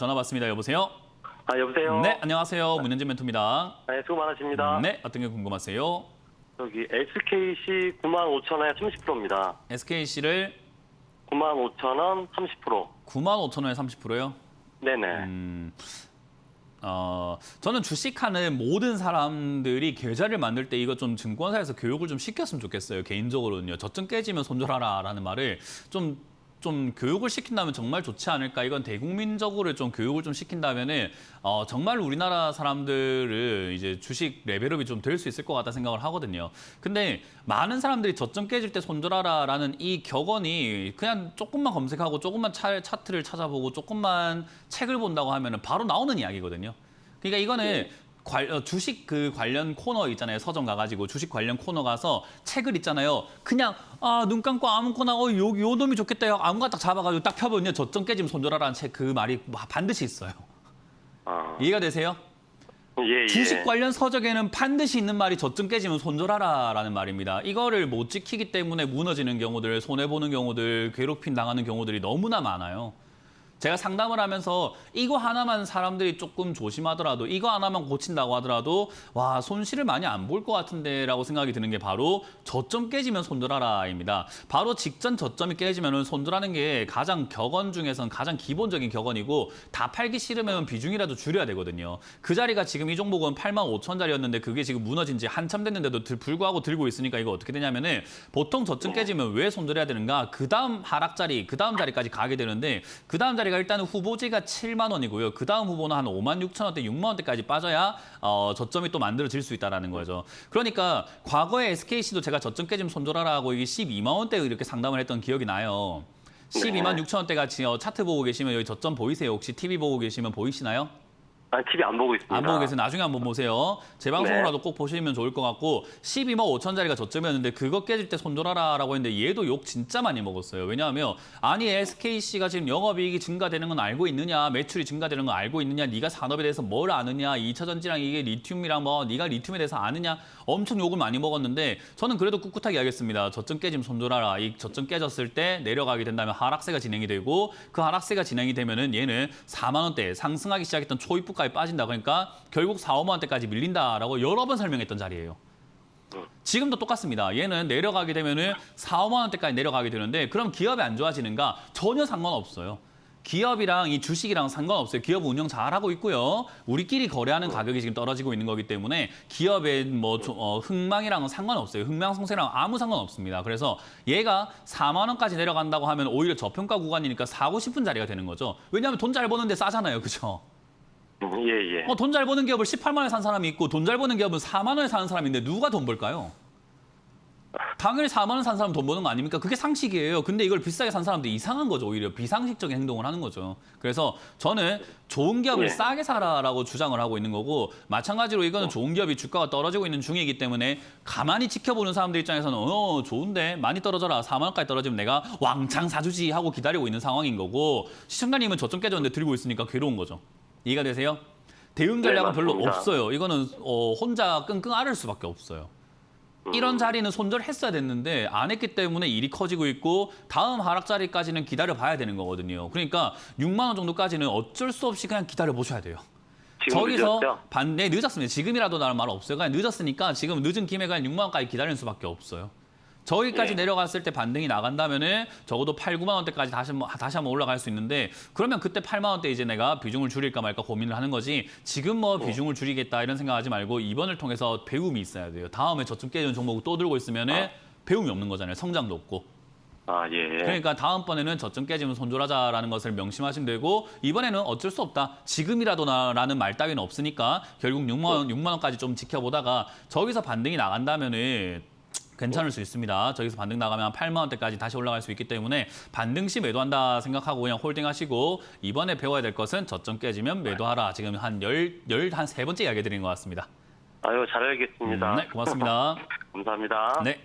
전화 받습니다. 여보세요? 아 여보세요. 네, 안녕하세요. 문현진 멘토입니다. 네, 수고 많으십니다. 네, 어떤 게 궁금하세요? 여기 SKC 9만 5천 원에 30%입니다. SKC를 9만 5천 원 30%. 9만 5천 원에 30%요? 네네. 음, 어, 저는 주식하는 모든 사람들이 계좌를 만들 때 이거 좀 증권사에서 교육을 좀 시켰으면 좋겠어요. 개인적으로는요. 저점 깨지면 손절하라라는 말을 좀, 좀 교육을 시킨다면 정말 좋지 않을까. 이건 대국민적으로 좀 교육을 좀 시킨다면은 어, 정말 우리나라 사람들을 이제 주식 레벨업이 좀 될 수 있을 것 같다 생각을 하거든요. 근데 많은 사람들이 저점 깨질 때 손절하라라는 이 격언이 그냥 조금만 검색하고 조금만 차, 차트를 찾아보고 조금만 책을 본다고 하면은 바로 나오는 이야기거든요. 그러니까 이거는 관- 어, 주식 그 관련 코너 있잖아요. 서점 가가지고 주식 관련 코너 가서 책을 있잖아요. 그냥 아, 눈 감고 아무거나 어, 요, 요 놈이 좋겠다. 요 아무거나 딱 잡아가지고 딱 펴보면 저점 깨지면 손절하라는 책 그 말이 반드시 있어요. 아, 이해가 되세요? 예, 예. 주식 관련 서적에는 반드시 있는 말이 저점 깨지면 손절하라라는 말입니다. 이거를 못 지키기 때문에 무너지는 경우들, 손해 보는 경우들, 괴롭힘 당하는 경우들이 너무나 많아요. 제가 상담을 하면서 이거 하나만 사람들이 조금 조심하더라도 이거 하나만 고친다고 하더라도 와 손실을 많이 안 볼 것 같은데 라고 생각이 드는 게 바로 저점 깨지면 손절하라입니다. 바로 직전 저점이 깨지면 손절하는 게 가장 격언 중에선 가장 기본적인 격언이고 다 팔기 싫으면 비중이라도 줄여야 되거든요. 그 자리가 지금 이 종목은 8만 5천짜리였는데 그게 지금 무너진 지 한참 됐는데도 들- 불구하고 들고 있으니까 이거 어떻게 되냐면은 보통 저점 깨지면 왜 손절해야 되는가? 그 다음 하락 자리, 그 다음 자리까지 가게 되는데 그 다음 자리 가 일단은 후보지가 7만 원이고요. 그 다음 후보는 한 5만 6천 원대, 6만 원대까지 빠져야 어, 저점이 또 만들어질 수 있다라는 거죠. 그러니까 과거에 SKC도 제가 저점 깨지면 손절하라고 이게 12만 원대 이렇게 상담을 했던 기억이 나요. 12만 6천 원대가 지금 차트 보고 계시면 여기 저점 보이세요? 혹시 TV 보고 계시면 보이시나요? 아, TV 안 보고 있습니다. 안 보고 계세요. 나중에 한번 보세요. 제 방송으로라도 꼭 보시면 좋을 것 같고 12만 5천짜리가 저점이었는데 그거 깨질 때 손절하라라고 했는데 얘도 욕 진짜 많이 먹었어요. 왜냐하면 아니 SKC가 지금 영업이익이 증가되는 건 알고 있느냐 매출이 증가되는 건 알고 있느냐 네가 산업에 대해서 뭘 아느냐 2차 전지랑 이게 리튬이랑 뭐 네가 리튬에 대해서 아느냐 엄청 욕을 많이 먹었는데 저는 그래도 꿋꿋하게 하겠습니다. 저점 깨지면 손절하라. 이 저점 깨졌을 때 내려가게 된다면 하락세가 진행이 되고 그 하락세가 진행이 되면은 얘는 4만 원대 상승하기 시작했던 초입부 까지 빠진다. 그러니까 결국 4, 5만 원대까지 밀린다라고 여러 번 설명했던 자리예요. 지금도 똑같습니다. 얘는 내려가게 되면은 4, 5만 원대까지 내려가게 되는데 그럼 기업이 안 좋아지는가? 전혀 상관없어요. 기업이랑 이 주식이랑 상관없어요. 기업 운영 잘하고 있고요. 우리끼리 거래하는 가격이 지금 떨어지고 있는 거기 때문에 기업의 뭐 조- 어, 흥망이랑은 상관없어요. 흥망성쇠랑 아무 상관없습니다. 그래서 얘가 4만 원까지 내려간다고 하면 오히려 저평가 구간이니까 사고 싶은 자리가 되는 거죠. 왜냐하면 돈 잘 버는데 싸잖아요. 그죠? 음, 예, 예. 어, 돈 잘 버는 기업을 18만 원에 산 사람이 있고 돈 잘 버는 기업은 4만 원에 사는 사람인데 누가 돈 벌까요? 당연히 4만 원 산 사람 돈 버는 거 아닙니까? 그게 상식이에요. 근데 이걸 비싸게 산 사람들 이상한 거죠. 오히려 비상식적인 행동을 하는 거죠. 그래서 저는 좋은 기업을 예. 싸게 사라라고 주장을 하고 있는 거고 마찬가지로 이거는 좋은 기업이 주가가 떨어지고 있는 중이기 때문에 가만히 지켜보는 사람들 입장에서는 어 좋은데 많이 떨어져라 4만 원까지 떨어지면 내가 왕창 사주지 하고 기다리고 있는 상황인 거고 시청자님은 저점 깨졌는데 들고 있으니까 괴로운 거죠. 이해가 되세요? 대응 전략은 네, 별로. 없어요. 이거는 어, 혼자 끙끙 앓을 수밖에 없어요. 이런 자리는 손절했어야 됐는데 안 했기 때문에 일이 커지고 있고 다음 하락 자리까지는 기다려 봐야 되는 거거든요. 그러니까 6만 원 정도까지는 어쩔 수 없이 그냥 기다려 보셔야 돼요. 저기서? 반대 늦었습니다. 지금이라도 나는 말 없어요. 그냥 늦었으니까 지금 늦은 김에 그냥 6만 원까지 기다리는 수밖에 없어요. 저기까지 예. 내려갔을 때 반등이 나간다면은 적어도 8, 9만 원대까지 다시 한번 다시 한번 올라갈 수 있는데 그러면 그때 8만 원대 이제 내가 비중을 줄일까 말까 고민을 하는 거지. 지금 뭐 비중을 줄이겠다 이런 생각하지 말고 이번을 통해서 배움이 있어야 돼요. 다음에 저점 깨지는 종목을 또 들고 있으면은 배움이 없는 거잖아요. 성장도 없고. 아, 예. 그러니까 다음번에는 저점 깨지면 손절하자라는 것을 명심하시면 되고 이번에는 어쩔 수 없다. 지금이라도라는 말 따위는 없으니까 결국 6만 원, 6만 원까지 좀 지켜보다가 저기서 반등이 나간다면은 괜찮을 수 있습니다. 저기서 반등 나가면 8만 원대까지 다시 올라갈 수 있기 때문에 반등 시 매도한다 생각하고 그냥 홀딩하시고 이번에 배워야 될 것은 저점 깨지면 매도하라. 지금 한 열, 열, 한 세 번째 이야기 드린 것 같습니다. 아유, 잘 알겠습니다. 네, 고맙습니다. 감사합니다. 네.